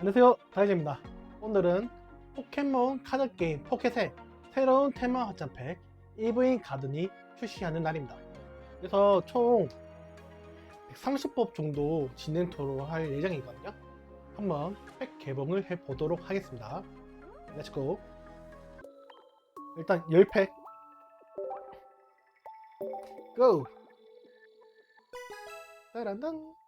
안녕하세요 다이제입니다. 오늘은 포켓몬 카드 게임 포켓의 새로운 테마 확장팩 이브인 가든이 출시하는 날입니다. 그래서 총 130법 정도 진행토로 할 예정이거든요. 한번 팩 개봉을 해보도록 하겠습니다. 렛츠고 일단 10팩. 고! 따란단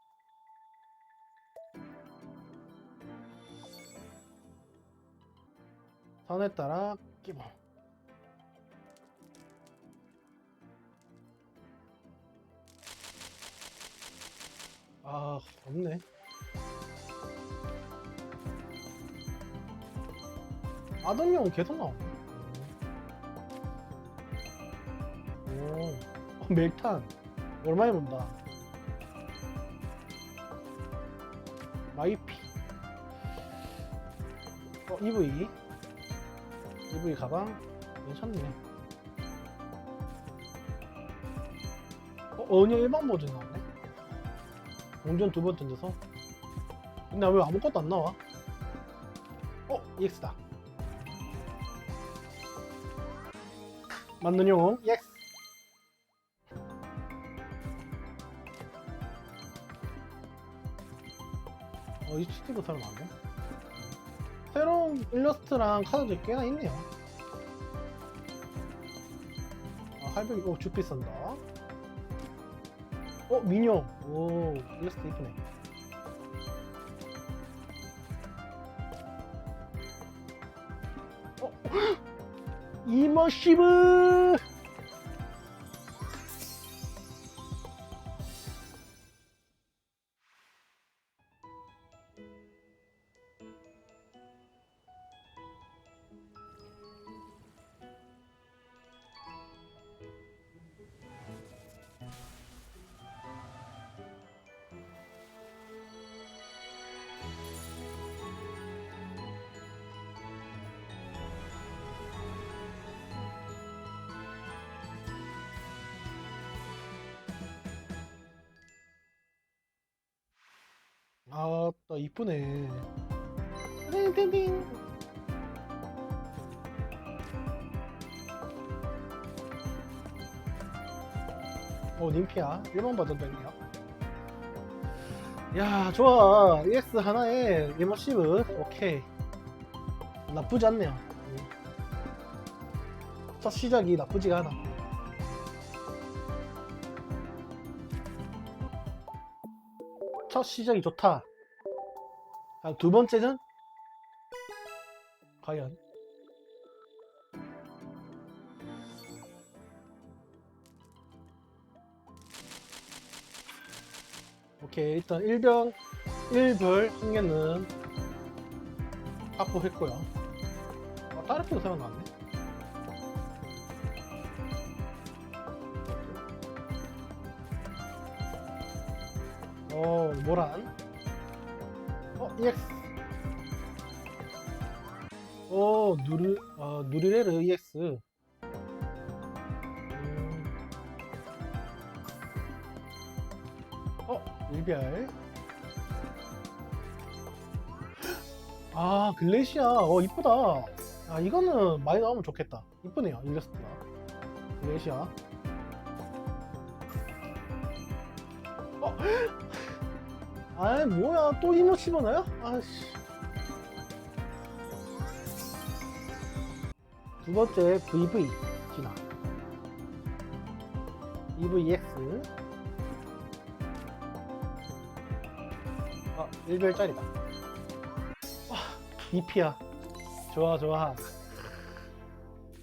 선에 따라? 끼봉 아 없네. 아동용 계속 나오네 오. 어, 멜탄. 오랜만에 본다. 마이피. 어 EV EV 가방? 괜찮네. 어 언니 일반 버전 나왔네. 공전 두번 던져서. 근데 왜 아무것도 안 나와? 어 EX다. 맞는 용어 EX 어, 이 스티커 사람 안 돼? 새로운 일러스트랑 카드들이 꽤나 있네요. 아, 할배기, 오, 주피 쓴다. 어, 민용. 오, 일러스트 이쁘네. 어, 이머시브! 아, 또 이쁘네. 띵띵띵. 오, 님피야. 1번 버전도 있네요. 야, 좋아. EX 하나에 리머시브. 오케이. 나쁘지 않네요. 음. 첫 시작이 나쁘지가 않아. 첫 시작이 좋다. 아, 두 번째는 과연 오케이 일단 1병 1벌 한 개는 확보했고요. 아, 다른 피도 생각났네. 어, 모란. 어, EX. 어, 누르, 어, 누리레르 EX. 음. 어, 일별. 아, 글래시아. 어, 이쁘다. 아, 이거는 많이 나오면 좋겠다. 이쁘네요, 일러스트가. 글래시아. 어, 아이 뭐야. 또 이모 집어넣어요? 아씨. 두 번째 VV 진화 EVX 아 1별짜리다. 와 EP야. 좋아 좋아.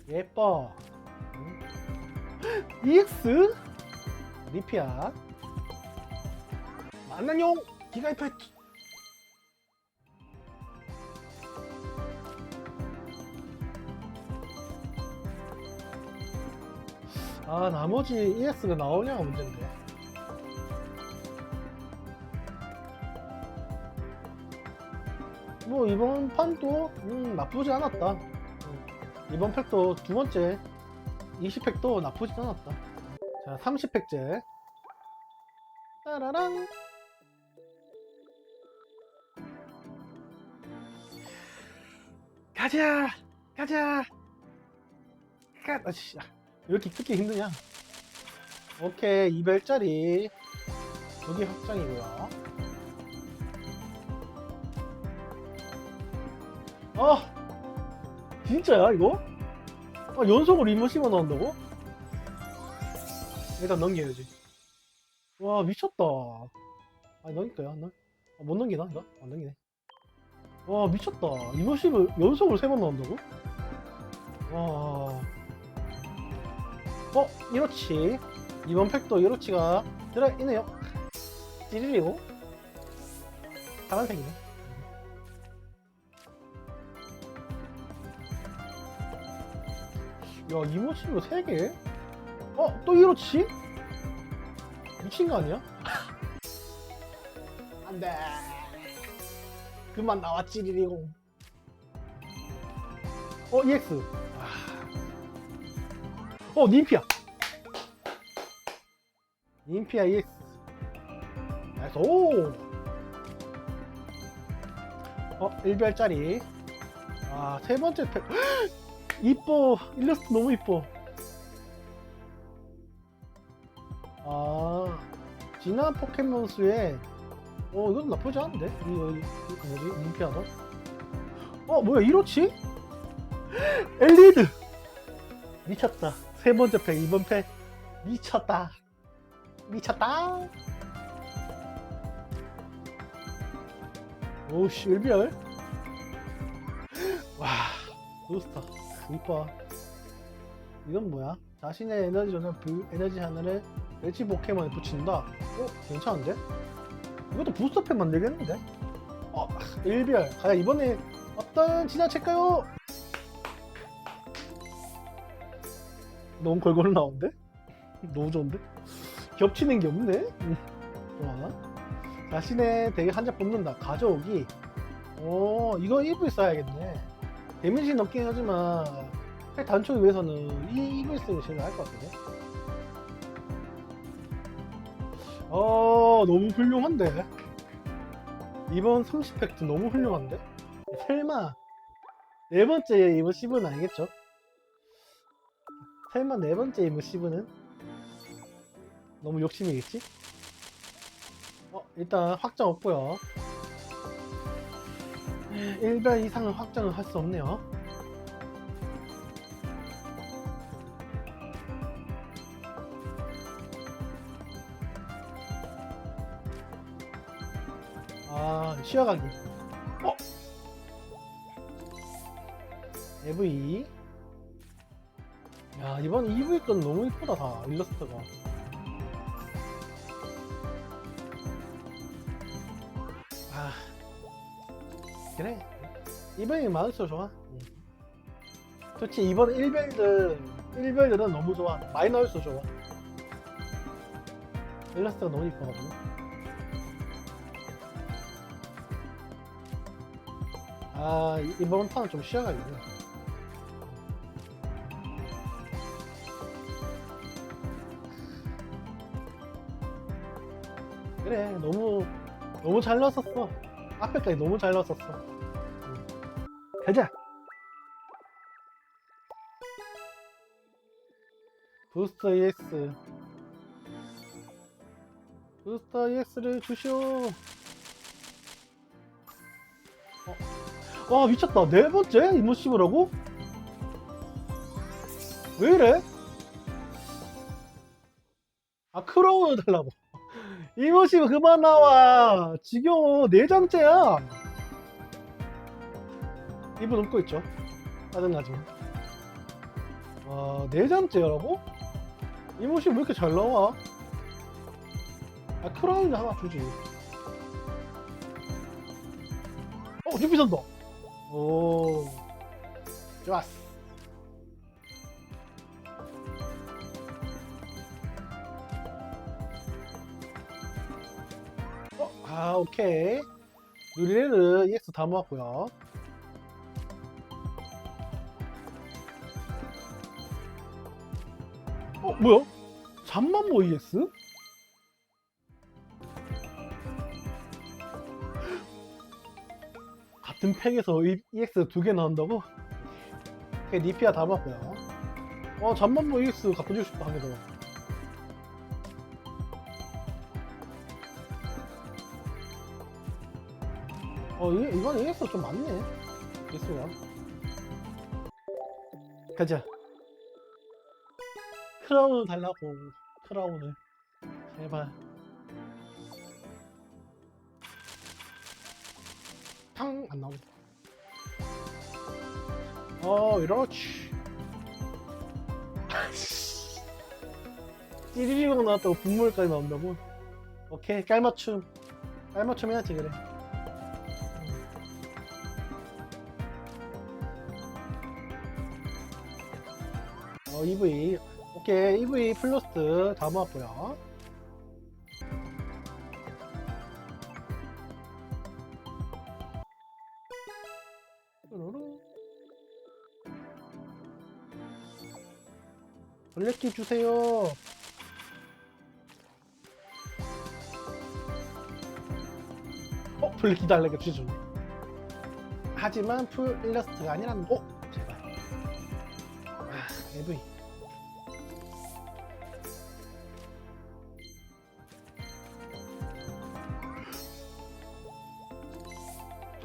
예뻐. 음. EX 리피야. 만난용 기가 이펙트 아 나머지 ES가 나오냐가 문제인데. 뭐 이번 판도 음, 나쁘지 않았다. 음, 이번 팩도 두 번째 20팩도 나쁘지 않았다. 자 30팩째. 따라랑 가자! 가자! 가 아 씨. 왜 이렇게 크게 힘드냐? 오케이 이별짜리. 여기 확장이고요. 아 진짜야 이거? 아 연속으로 이모시가 나온다고? 일단 넘겨야지. 와 미쳤다. 아 넘길까요? 안 넘... 아, 못 넘기나 이거? 안 넘기네 와 미쳤다 이모시을 연속으로 세 번 나온다고? 와 어? 이로치 이번 팩도 이로치가 들어있네요 찌르리고 파란색이네 야 이모치로 3개? 어? 또 이로치? 미친 거 아니야? 안돼 그만 나와 찌리리고. 어 EX. 아. 어 님피야. 님피야 EX. 나이스 오. 어, 1별짜리. 아, 세 번째 팩 이뻐. 일러스트 너무 이뻐. 아 지난 포켓몬 수에 어 이건 나쁘지 않은데? 이, 이, 이 뭐지 인피하다? 어 뭐야 이로치 엘리드! 미쳤다. 세 번째 팩 이번 팩. 미쳤다. 미쳤다. 오씨 일별 와 부스터. 이뻐. 이건 뭐야? 자신의 에너지 전을 그 에너지 하나를 멸치 포켓몬에 붙인다? 어 괜찮은데 이것도 부스터팩 만들겠는데? 어, 일별. 과연 이번에 어떤 지나칠까요? 너무 골고루 나오는데? 너무 좋은데? 겹치는 게 없네? 음, 좋아. 자신의 덱에 한장 뽑는다. 가져오기. 오, 이거 EV 써야겠네. 데미지 넣긴 하지만, 팩 단축을 위해서는 이 EV 쓰는 게 제일 나을 것 같은데? 어 너무 훌륭한데 이번 30팩트 너무 훌륭한데 설마 네 번째 이번 시브는 아니겠죠? 설마 네 번째 이번 시브는 너무 욕심이겠지? 어 일단 확장 없고요 1별 이상은 확장을 할 수 없네요 쉬어가기. 어? EV. 야, 이번 EV 건 너무 이쁘다, 다, 일러스트가. 아, 그래. 이번이 많을수록 좋아. 응. 솔직히 이번 1별들, 1별들은 너무 좋아. 많이 나올수록 좋아. 일러스트가 너무 이뻐가지고. 아 이- 이번 판은 좀 쉬어가지고 그래 너무 너무 잘 넣었었어. 앞에까지 너무 잘 넣었었어. 응. 가자! 부스터 EX. 부스터 EX를 주시오 와 미쳤다. 네 번째? 이모시브라고? 왜 이래? 아 크로우 달라고. 이모시브 그만 나와. 지겨워. 네 장째야. 이분 웃고 있죠? 짜증나지. 와네 장째라고? 이모시브 왜 이렇게 잘 나와? 아 크라운 하나 주지. 어 준비 선다 오. 좋았어. 어, 아 오케이. 누리레르 EX 다 모았고요. 어 뭐야? 잠만모 EX? 같은 팩에서 이- EX 두 개 나온다고? 그 니피아 다 먹고요. 어 잠만 뭐 EX 갖다 주고 싶다 하게 더. 어 이, 이번 EX 좀 많네. EX가. 가자. 크라운 달라고 크라운을 제발. 탕! 안 나오네. 어, 이렇지. 찌리리고 나왔다고 분물까지 나온다고? 오케이, 깔맞춤. 깔맞춤 해야지, 그래. 어, EV. 오케이, EV 플러스 다 모았고요. 블랙키 주세요. 어, 블랙키 달라니까 주주네. 하지만 풀 일러스트가 아니라는 거. 어, 제발. 아, AV.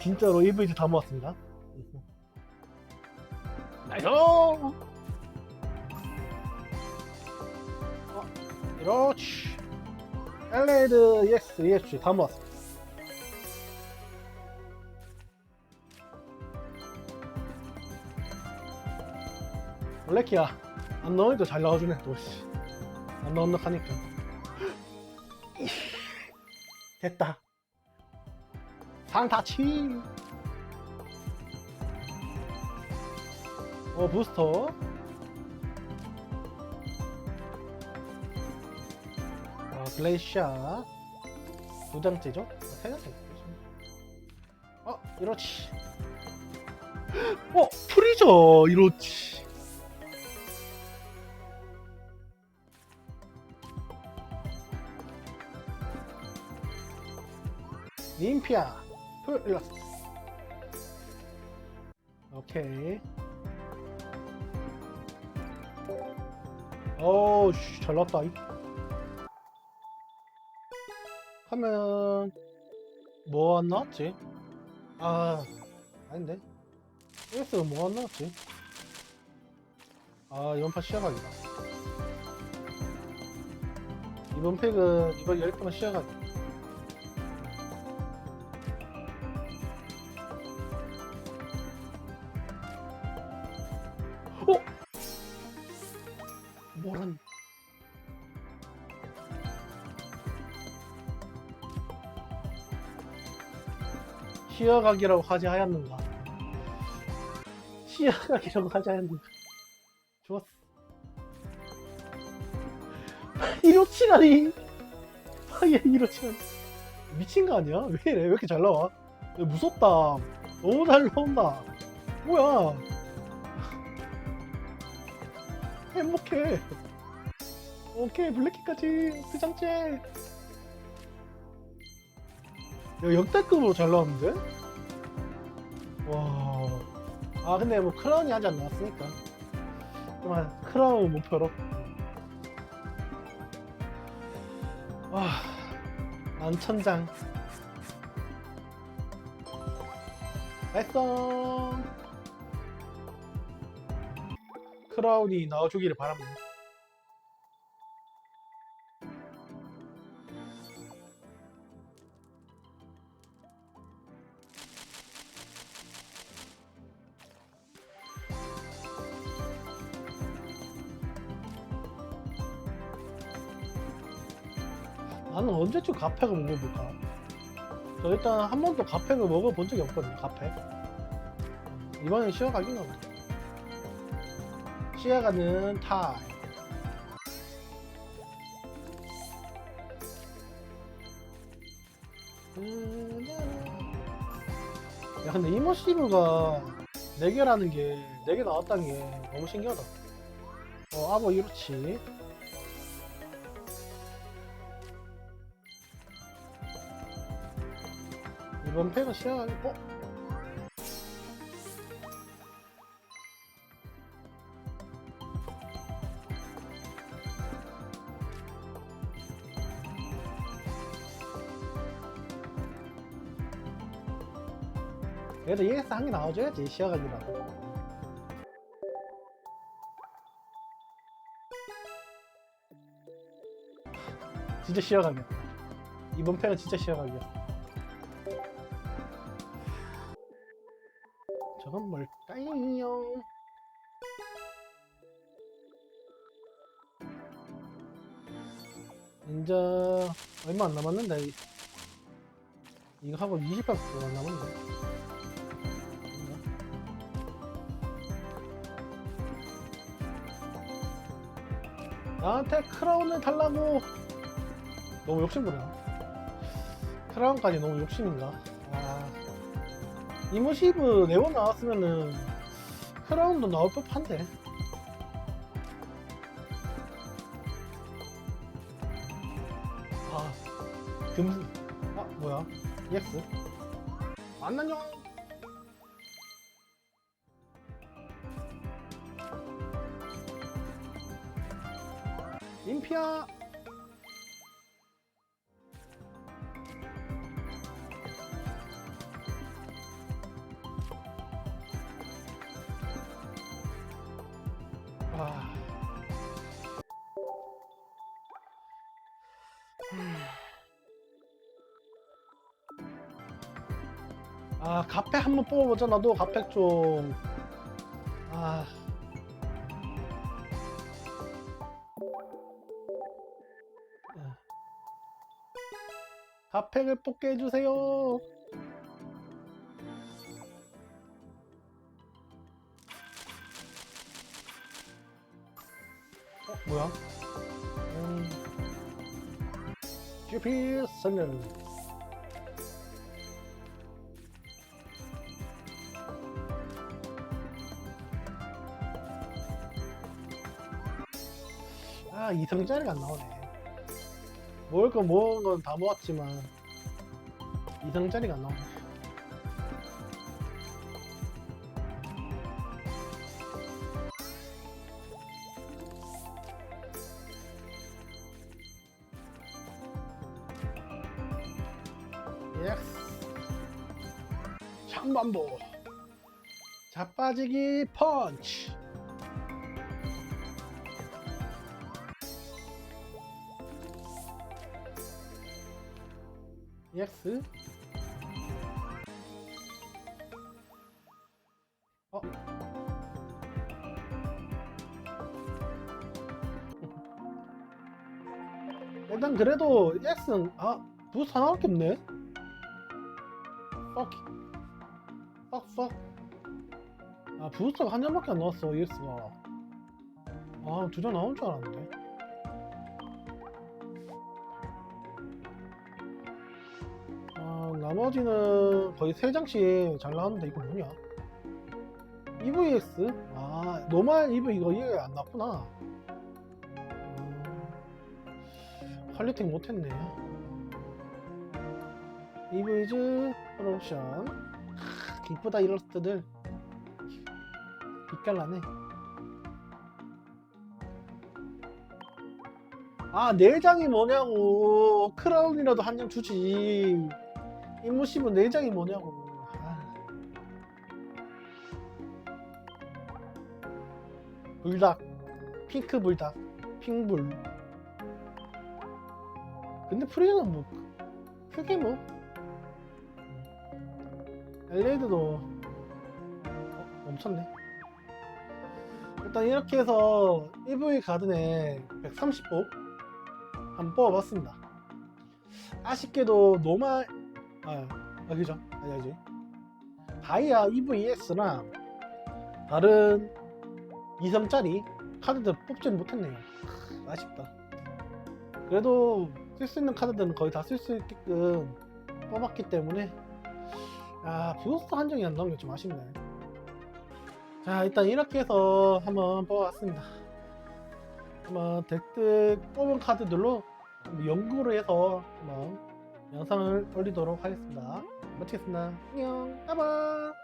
진짜로 EV도 다 모았습니다. 나이 이렇지. 엘레드 EX, EX 다 모았어. 블랙키야, 안 넣으니까 잘 나와주네, 또, 씨. 안 넣는다 하니까. 됐다. 상타치! 어, 부스터. 어, 글레이샤. 두 장째죠? 어, 세 장째. 어, 이렇지. 어, 프리저! 이렇지. 님피아. 풀 일러스트. 오케이. 어우, 씨, 잘 났다. 하면, 뭐 안 나왔지? 아, 아닌데. ES가 뭐안 나왔지? 아, 이번 판 시작하기다. 이번 팩은, 이번 열판은 시작하기. 시야각이라고 하지 하였는가? 시야각이라고 하지 하였는가? 좋았어. 이렇지라니. 아얘 이렇지라니. 미친 거 아니야? 왜 이래? 왜 이렇게 잘 나와? 야, 무섭다. 너무 잘 나온다. 뭐야? 행복해. 오케이 블랙키까지 그 장째. 야 역대급으로 잘 나왔는데? 와. 아 근데 뭐 크라운이 아직 안 나왔으니까. 그만 크라운 목표로. 와. 만천장. 됐어. 크라운이 나와주기를 바랍니다. 언제쯤 가팩을 먹어볼까? 저 일단 한 번도 가팩을 먹어본 적이 없거든요, 가팩. 이번엔 시어가긴가 보다. 시야가는 타임. 야 근데 이머시브가 4개라는 게 4개 나왔다는 게 너무 신기하다 어 아뭐 이렇지 이번 패가 시야 어? 그래도 EX 한개 나와줘야지 시야각이라 진짜 시야각이야 이번 패는 진짜 시야각이야 안 남았는데 이- 이거 하고 20분 안 남았는데 나한테 크라운을 달라고. 너무 욕심부려. 크라운까지 너무 욕심인가? 아. 이모시브 네번 나왔으면은 크라운도 나올 법한데 금... 아 뭐야? EX 만나요 인피아 아 아, 가팩 한번 뽑아보자. 나도 가팩 좀. 아. 아. 가팩을 뽑게 해주세요. 어, 뭐야? 음. GP 선열. 아, 이성짜리가 안 나오네. 먹을 거 모은 건 다 모았지만, 이성짜리가 안 나오네. 장반보. 자빠지기 펀치. EX 어? 일단 그래도 EX는 아 부스 하나밖에 없네. 썩. 썩 썩. 아 부스가 한 장밖에 안 나왔어 EX가. 아두 장 나온 줄 알았는데 나머지는 거의 세 장씩 잘 나왔는데 이거 뭐냐? EVX? 아, 노말 EV 이거 이해 안 났구나. 음, 퀄리팅 못했네. EV즈 프로옵션. 크, 기쁘다 일러스트들. 빛깔나네. 아, 내장이 뭐냐고. 크라운이라도 한 장 주지. 임무시브 내장이 뭐냐고. 아. 불닭. 핑크 불닭. 핑불. 근데 프리는 뭐, 크게 뭐. 엘레이드도 어, 멈췄네. 일단 이렇게 해서 EV 가든에 130복 한번 뽑아봤습니다. 아쉽게도 노말 아, 아 그죠? 아니 아니지. 다이아 EVX랑 다른 2성짜리 카드들 뽑지는 못했네요. 크, 아쉽다. 그래도 쓸 수 있는 카드들은 거의 다 쓸 수 있게끔 뽑았기 때문에 아 부스터 한정이 안 나온 게 좀 아쉽네. 자 일단 이렇게 해서 한번 뽑아봤습니다. 한번 덱득 뽑은 카드들로 연구를 해서 한번 영상을 올리도록 하겠습니다. 마치겠습니다. 안녕, 빠바.